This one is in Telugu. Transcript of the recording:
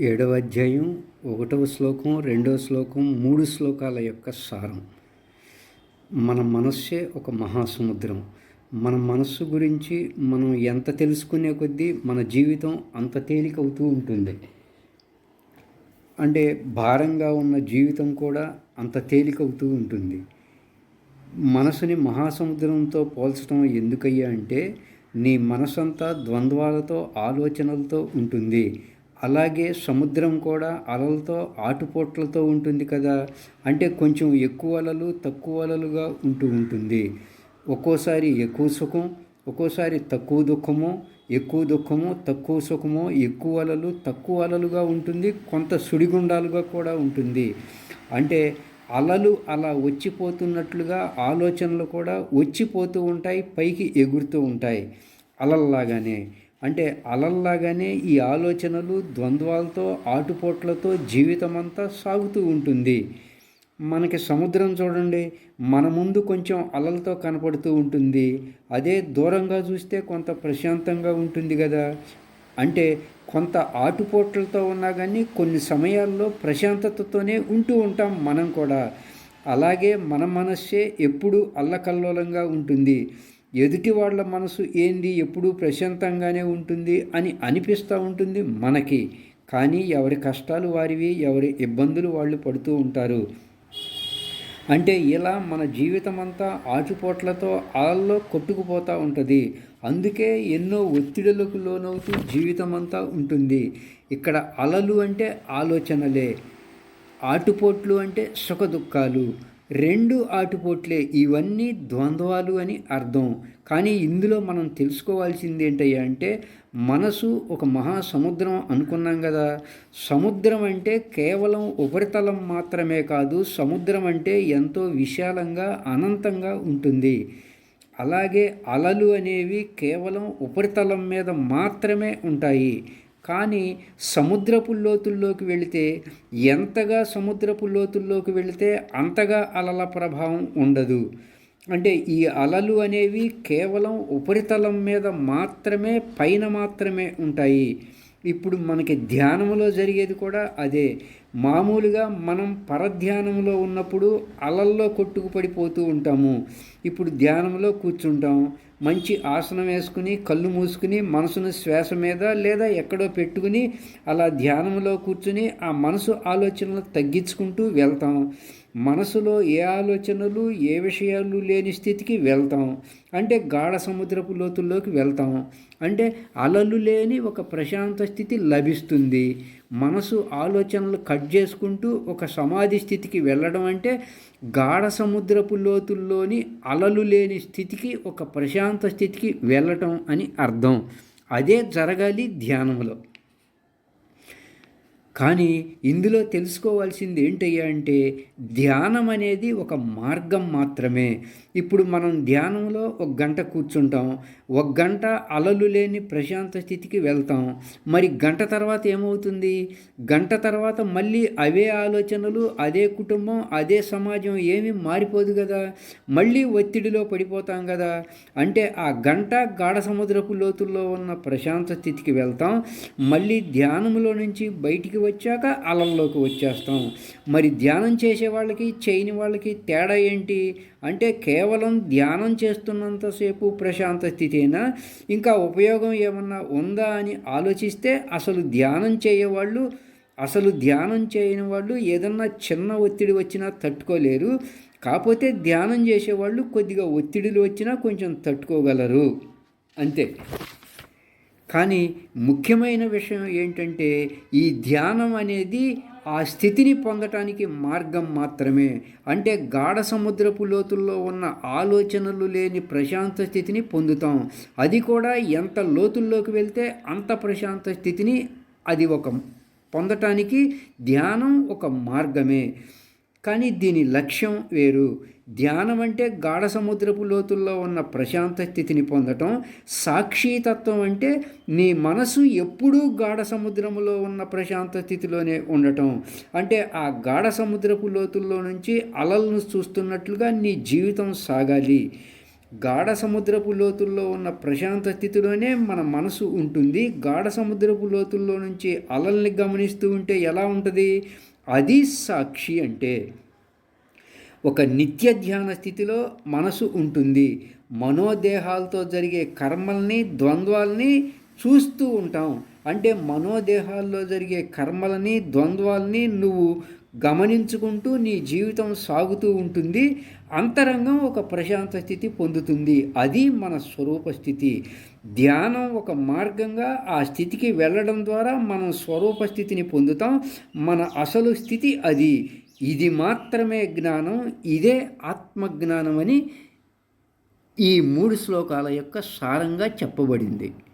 ఏడవ అధ్యాయం ఒకటవ శ్లోకం రెండవ శ్లోకం మూడు శ్లోకాల యొక్క సారం. మన మనస్సే ఒక మహాసముద్రం. మన మనస్సు గురించి మనం ఎంత తెలుసుకునే కొద్దీ మన జీవితం అంత తేలిక అవుతూ ఉంటుంది. అంటే భారంగా ఉన్న జీవితం కూడా అంత తేలికవుతూ ఉంటుంది. మనసుని మహాసముద్రంతో పోల్చడం ఎందుకయ్యా అంటే నీ మనసంతా ద్వంద్వాలతో ఆలోచనలతో ఉంటుంది. అలాగే సముద్రం కూడా అలలతో ఆటుపోట్లతో ఉంటుంది కదా. అంటే కొంచెం ఎక్కువ అలలు తక్కువ అలలుగా ఉంటూ ఉంటుంది. ఒక్కోసారి ఎక్కువ సుఖం ఒక్కోసారి తక్కువ దుఃఖము ఎక్కువ దుఃఖము తక్కువ సుఖము ఎక్కువ అలలు తక్కువ అలలుగా ఉంటుంది కొంత సుడిగుండాలుగా కూడా ఉంటుంది. అంటే అలలు అలా వచ్చిపోతున్నట్లుగా ఆలోచనలు కూడా వచ్చిపోతూ ఉంటాయి పైకి ఎగురుతూ ఉంటాయి అలల్లాగానే. అంటే అలల్లాగానే ఈ ఆలోచనలు ద్వంద్వాలతో ఆటుపోట్లతో జీవితమంతా సాగుతూ ఉంటుంది. మనకి సముద్రం చూడండి మన ముందు కొంచెం అలలతో కనపడుతూ ఉంటుంది. అదే దూరంగా చూస్తే కొంత ప్రశాంతంగా ఉంటుంది కదా. అంటే కొంత ఆటుపోట్లతో ఉన్నా కానీ కొన్ని సమయాల్లో ప్రశాంతతతోనే ఉంటూ ఉంటాం మనం కూడా. అలాగే మన మనస్సే ఎప్పుడు అల్లకల్లోలంగా ఉంటుంది. ఎదుటి వాళ్ళ మనసు ఏంది ఎప్పుడూ ప్రశాంతంగానే ఉంటుంది అని అనిపిస్తూ ఉంటుంది మనకి. కానీ ఎవరి కష్టాలు వారివి ఎవరి ఇబ్బందులు వాళ్ళు పడుతూ ఉంటారు. అంటే ఇలా మన జీవితం అంతా ఆచుపోట్లతో అలల్లో కొట్టుకుపోతూ ఉంటుంది. అందుకే ఎన్నో ఒత్తిడులకు లోనవుతూ జీవితం అంతా ఉంటుంది. ఇక్కడ అలలు అంటే ఆలోచనలే ఆటుపోట్లు అంటే సుఖ దుఃఖాలు రెండు ఆటుపోట్లే ఇవన్నీ ద్వంద్వాలు అని అర్థం. కానీ ఇందులో మనం తెలుసుకోవాల్సింది ఏంటయ్యా అంటే మనసు ఒక మహాసముద్రం అనుకున్నాం కదా సముద్రం అంటే కేవలం ఉపరితలం మాత్రమే కాదు సముద్రం అంటే ఎంతో విశాలంగా అనంతంగా ఉంటుంది. అలాగే అలలు అనేవి కేవలం ఉపరితలం మీద మాత్రమే ఉంటాయి. కానీ సముద్రపు లోతుల్లోకి వెళితే ఎంతగా సముద్రపు లోతుల్లోకి వెళితే అంతగా అలల ప్రభావం ఉండదు. అంటే ఈ అలలు అనేవి కేవలం ఉపరితలం మీద మాత్రమే పైన మాత్రమే ఉంటాయి. ఇప్పుడు మనకి ధ్యానంలో జరిగేది కూడా అదే. మామూలుగా మనం పరధ్యానంలో ఉన్నప్పుడు అలల్లో కొట్టుకు పడిపోతూ ఉంటాము. ఇప్పుడు ధ్యానంలో కూర్చుంటాం. మంచి ఆసనం వేసుకుని కళ్ళు మూసుకుని మనసును శ్వాస మీద లేదా ఎక్కడో పెట్టుకుని అలా ధ్యానంలో కూర్చుని ఆ మనసు ఆలోచనలు తగ్గించుకుంటూ వెళ్తాం. మనసులో ఏ ఆలోచనలు ఏ విషయాలు లేని స్థితికి వెళ్తాం. అంటే గాఢ సముద్రపు లోతుల్లోకి వెళ్తాం. అంటే అలలు లేని ఒక ప్రశాంత స్థితి లభిస్తుంది. మనసు ఆలోచనలు కట్ చేసుకుంటూ ఒక సమాధి స్థితికి వెళ్ళడం అంటే గాఢ సముద్రపు లోతుల్లోని అలలు లేని స్థితికి ఒక ప్రశాంత స్థితికి వెళ్ళటం అని అర్థం. అదే జరగాలి ధ్యానంలో కానీ ఇందులో తెలుసుకోవాల్సింది ఏంటయ్యా అంటే ధ్యానం అనేది ఒక మార్గం మాత్రమే. ఇప్పుడు మనం ధ్యానంలో ఒక గంట కూర్చుంటాం ఒక గంట అలలు లేని ప్రశాంత స్థితికి వెళ్తాం. మరి గంట తర్వాత ఏమవుతుంది? గంట తర్వాత మళ్ళీ అవే ఆలోచనలు అదే కుటుంబం అదే సమాజం ఏమీ మారిపోదు కదా. మళ్ళీ ఒత్తిడిలో పడిపోతాం కదా. అంటే ఆ గంట గాఢ సముద్రపు లోతుల్లో ఉన్న ప్రశాంత స్థితికి వెళ్తాం. మళ్ళీ ధ్యానంలో నుంచి బయటికి వచ్చాక అలల్లోకి వచ్చేస్తాం. మరి ధ్యానం చేసే వాళ్ళకి చేయని వాళ్ళకి తేడా ఏంటి? అంటే కేవలం ధ్యానం చేస్తున్నంతసేపు ప్రశాంత స్థితేనా? ఇంకా ఉపయోగం ఏమన్నా ఉందా అని ఆలోచిస్తే అసలు ధ్యానం చేయవాళ్ళు అసలు ధ్యానం చేయని వాళ్ళు ఏదన్నా చిన్న ఒత్తిడి వచ్చినా తట్టుకోలేరు. కాకపోతే ధ్యానం చేసేవాళ్ళు కొద్దిగా ఒత్తిడిలు వచ్చినా కొంచెం తట్టుకోగలరు. అంతే. కానీ ముఖ్యమైన విషయం ఏంటంటే ఈ ధ్యానం అనేది ఆ స్థితిని పొందటానికి మార్గం మాత్రమే. అంటే గాఢ సముద్రపు లోతుల్లో ఉన్న ఆలోచనలు లేని ప్రశాంత స్థితిని పొందుతాం. అది కూడా ఎంత లోతుల్లోకి వెళ్తే అంత ప్రశాంత స్థితిని అది ఒక పొందటానికి ధ్యానం ఒక మార్గమే. కానీ దీని లక్ష్యం వేరు. ధ్యానం అంటే గాఢ సముద్రపు లోతుల్లో ఉన్న ప్రశాంత స్థితిని పొందటం. సాక్షితత్వం అంటే నీ మనసు ఎప్పుడూ గాఢ సముద్రములో ఉన్న ప్రశాంత స్థితిలోనే ఉండటం. అంటే ఆ గాఢ సముద్రపు లోతుల్లో నుంచి అలలను చూస్తున్నట్లుగా నీ జీవితం సాగాలి. గాఢ సముద్రపు లోతుల్లో ఉన్న ప్రశాంత స్థితిలోనే మన మనసు ఉంటుంది. గాఢ సముద్రపు లోతుల్లో నుంచి అలల్ని గమనిస్తూ ఉంటే ఎలా ఉంటుంది? అది సాక్షి అంటే ఒక నిత్య ధ్యాన స్థితిలో మనసు ఉంటుంది. మనోదేహాలతో జరిగే కర్మల్ని ద్వంద్వాల్ని చూస్తూ ఉంటాం. అంటే మనోదేహాల్లో జరిగే కర్మలని ద్వంద్వాల్ని నువ్వు గమనించుకుంటూ నీ జీవితం సాగుతూ ఉంటుంది అంతరంగం ఒక ప్రశాంత స్థితి పొందుతుంది. అది మన స్వరూప స్థితి. ధ్యానం ఒక మార్గంగా ఆ స్థితికి వెళ్ళడం ద్వారా మనం స్వరూప స్థితిని పొందుతాం. మన అసలు స్థితి అది. ఇది మాత్రమే జ్ఞానం ఇదే ఆత్మజ్ఞానం అని ఈ మూడు శ్లోకాల యొక్క సారంగా చెప్పబడింది.